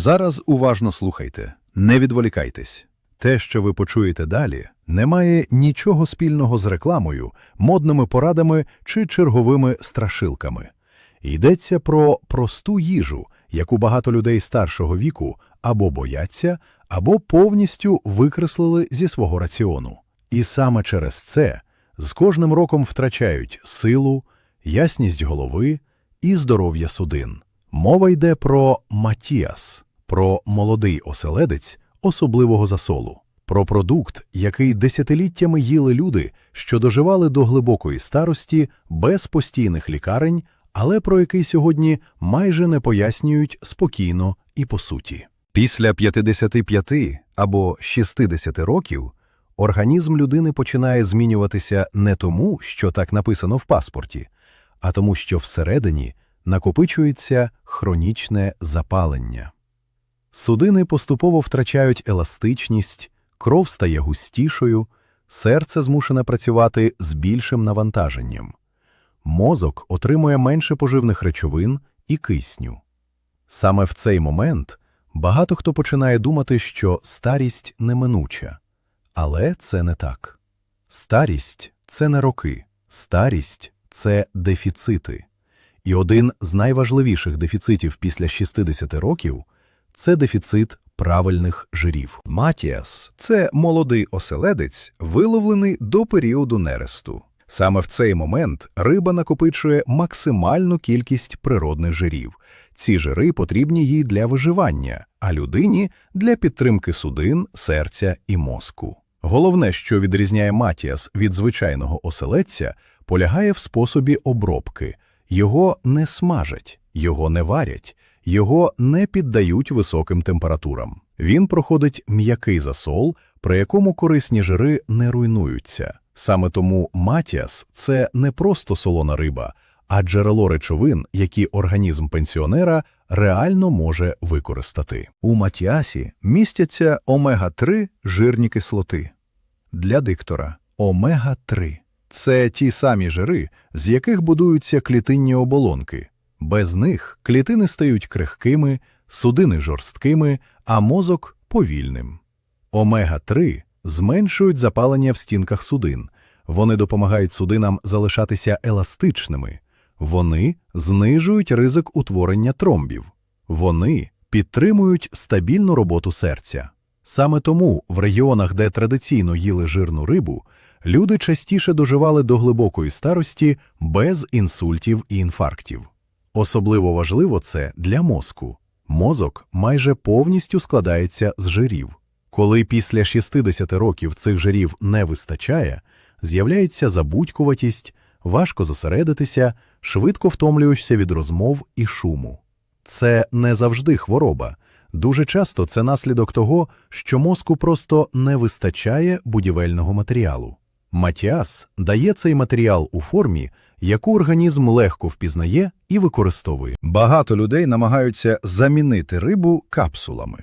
Зараз уважно слухайте, не відволікайтесь. Те, що ви почуєте далі, не має нічого спільного з рекламою, модними порадами чи черговими страшилками. Йдеться про просту їжу, яку багато людей старшого віку або бояться, або повністю викреслили зі свого раціону. І саме через це з кожним роком втрачають силу, ясність голови і здоров'я судин. Мова йде про Матіас, про молодий оселедець особливого засолу, про продукт, який десятиліттями їли люди, що доживали до глибокої старості без постійних лікарень, але про який сьогодні майже не пояснюють спокійно і по суті. Після 55 або 60 років організм людини починає змінюватися не тому, що так написано в паспорті, а тому, що всередині накопичується хронічне запалення. Судини поступово втрачають еластичність, кров стає густішою, серце змушене працювати з більшим навантаженням. Мозок отримує менше поживних речовин і кисню. Саме в цей момент багато хто починає думати, що старість неминуча. Але це не так. Старість це не роки, старість це дефіцити. І один з найважливіших дефіцитів після 60 років це дефіцит правильних жирів. Матіас це молодий оселедець, виловлений до періоду нересту. Саме в цей момент риба накопичує максимальну кількість природних жирів. Ці жири потрібні їй для виживання, а людині для підтримки судин, серця і мозку. Головне, що відрізняє матіас від звичайного оселедця, полягає в способі обробки. Його не смажать, його не варять, його не піддають високим температурам. Він проходить м'який засол, при якому корисні жири не руйнуються. Саме тому матіас це не просто солона риба, а джерело речовин, які організм пенсіонера реально може використати. У матіасі містяться омега-3 жирні кислоти. Для диктора омега-3 – це ті самі жири, з яких будуються клітинні оболонки. Без них клітини стають крихкими, судини жорсткими, а мозок повільним. Омега-3 зменшують запалення в стінках судин. Вони допомагають судинам залишатися еластичними. Вони знижують ризик утворення тромбів. Вони підтримують стабільну роботу серця. Саме тому в регіонах, де традиційно їли жирну рибу, люди частіше доживали до глибокої старості без інсультів і інфарктів. Особливо важливо це для мозку. Мозок майже повністю складається з жирів. Коли після 60 років цих жирів не вистачає, з'являється забудькуватість, важко зосередитися, швидко втомлюєшся від розмов і шуму. Це не завжди хвороба. Дуже часто це наслідок того, що мозку просто не вистачає будівельного матеріалу. Матіас дає цей матеріал у формі, яку організм легко впізнає і використовує. Багато людей намагаються замінити рибу капсулами,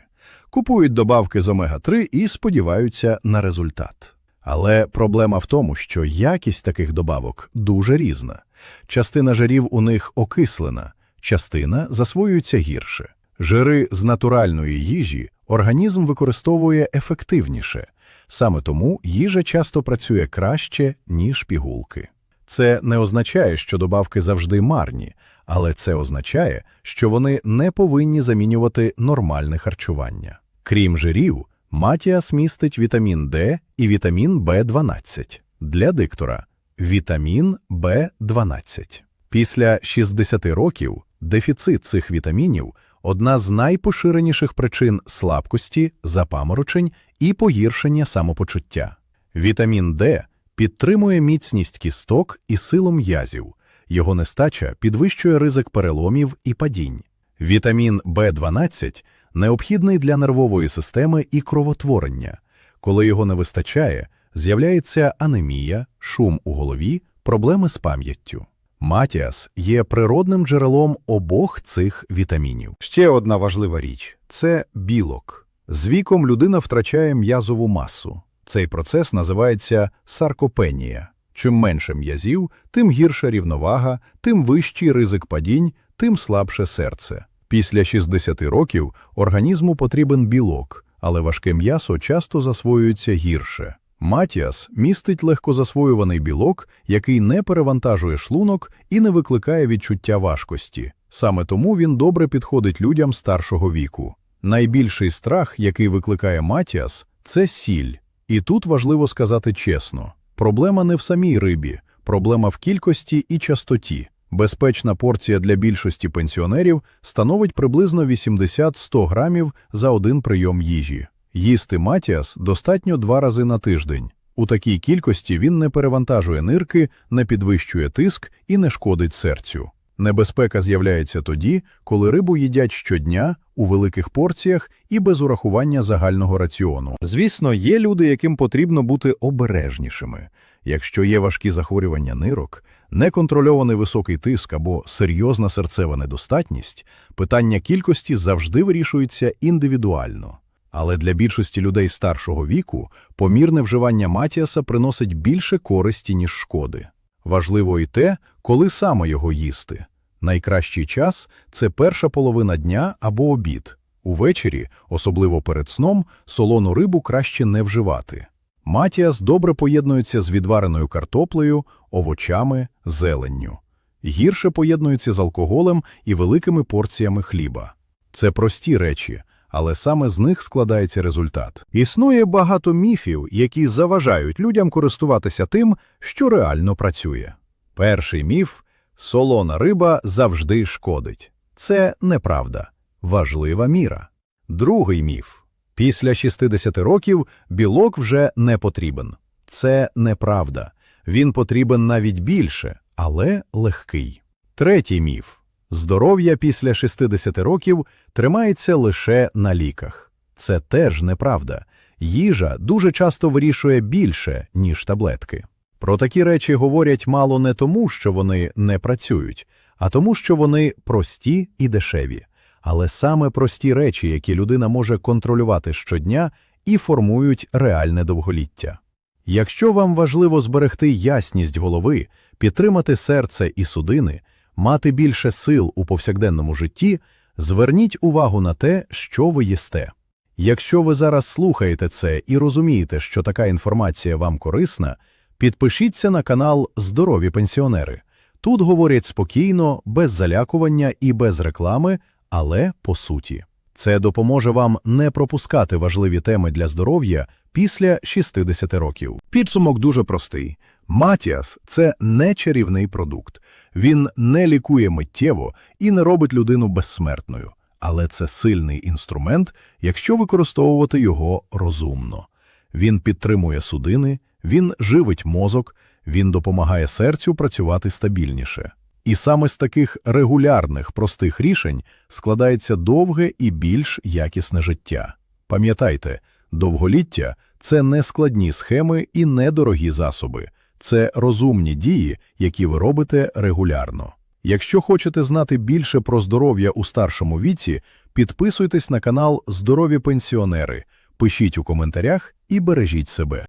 купують добавки з омега-3 і сподіваються на результат. Але проблема в тому, що якість таких добавок дуже різна. Частина жирів у них окислена, частина засвоюється гірше. Жири з натуральної їжі організм використовує ефективніше, саме тому їжа часто працює краще, ніж пігулки. Це не означає, що добавки завжди марні, але це означає, що вони не повинні замінювати нормальне харчування. Крім жирів, матіас містить вітамін Д і вітамін В12. Для диктора вітамін В12. Після 60 років дефіцит цих вітамінів одна з найпоширеніших причин слабкості, запаморочень і погіршення самопочуття. Вітамін Д підтримує міцність кісток і силу м'язів, його нестача підвищує ризик переломів і падінь. Вітамін В12 необхідний для нервової системи і кровотворення. Коли його не вистачає, з'являється анемія, шум у голові, проблеми з пам'яттю. Матіас є природним джерелом обох цих вітамінів. Ще одна важлива річ це білок. З віком людина втрачає м'язову масу. Цей процес називається саркопенія. Чим менше м'язів, тим гірша рівновага, тим вищий ризик падінь, тим слабше серце. Після 60 років організму потрібен білок, але важке м'ясо часто засвоюється гірше. Матіас містить легкозасвоюваний білок, який не перевантажує шлунок і не викликає відчуття важкості. Саме тому він добре підходить людям старшого віку. Найбільший страх, який викликає Матіас, це сіль. І тут важливо сказати чесно: проблема не в самій рибі, проблема в кількості і частоті. Безпечна порція для більшості пенсіонерів становить приблизно 80-100 грамів за один прийом їжі. Їсти матіас достатньо два рази на тиждень. У такій кількості він не перевантажує нирки, не підвищує тиск і не шкодить серцю. Небезпека з'являється тоді, коли рибу їдять щодня у великих порціях і без урахування загального раціону. Звісно, є люди, яким потрібно бути обережнішими. Якщо є важкі захворювання нирок, неконтрольований високий тиск або серйозна серцева недостатність, питання кількості завжди вирішується індивідуально. Але для більшості людей старшого віку помірне вживання матіаса приносить більше користі, ніж шкоди. Важливо і те, коли саме його їсти. Найкращий час – це перша половина дня або обід. Увечері, особливо перед сном, солону рибу краще не вживати. Матіас добре поєднується з відвареною картоплею, овочами, зеленню. Гірше поєднується з алкоголем і великими порціями хліба. Це прості речі, але саме з них складається результат. Існує багато міфів, які заважають людям користуватися тим, що реально працює. Перший міф – солона риба завжди шкодить. Це неправда. Важлива міра. Другий міф – після 60 років білок вже не потрібен. Це неправда. Він потрібен навіть більше, але легкий. Третій міф – здоров'я після 60 років тримається лише на ліках. Це теж неправда. Їжа дуже часто вирішує більше, ніж таблетки. Про такі речі говорять мало не тому, що вони не працюють, а тому, що вони прості і дешеві. Але саме прості речі, які людина може контролювати щодня, і формують реальне довголіття. Якщо вам важливо зберегти ясність голови, підтримати серце і судини, мати більше сил у повсякденному житті, зверніть увагу на те, що ви їсте. Якщо ви зараз слухаєте це і розумієте, що така інформація вам корисна, підпишіться на канал Здорові пенсіонери. Тут говорять спокійно, без залякування і без реклами, але по суті. Це допоможе вам не пропускати важливі теми для здоров'я після 60 років. Підсумок дуже простий. Матіас – це не чарівний продукт. Він не лікує миттєво і не робить людину безсмертною. Але це сильний інструмент, якщо використовувати його розумно. Він підтримує судини, він живить мозок, він допомагає серцю працювати стабільніше. І саме з таких регулярних простих рішень складається довге і більш якісне життя. Пам'ятайте, довголіття – це не складні схеми і недорогі засоби, це розумні дії, які ви робите регулярно. Якщо хочете знати більше про здоров'я у старшому віці, підписуйтесь на канал Здорові пенсіонери, пишіть у коментарях і бережіть себе.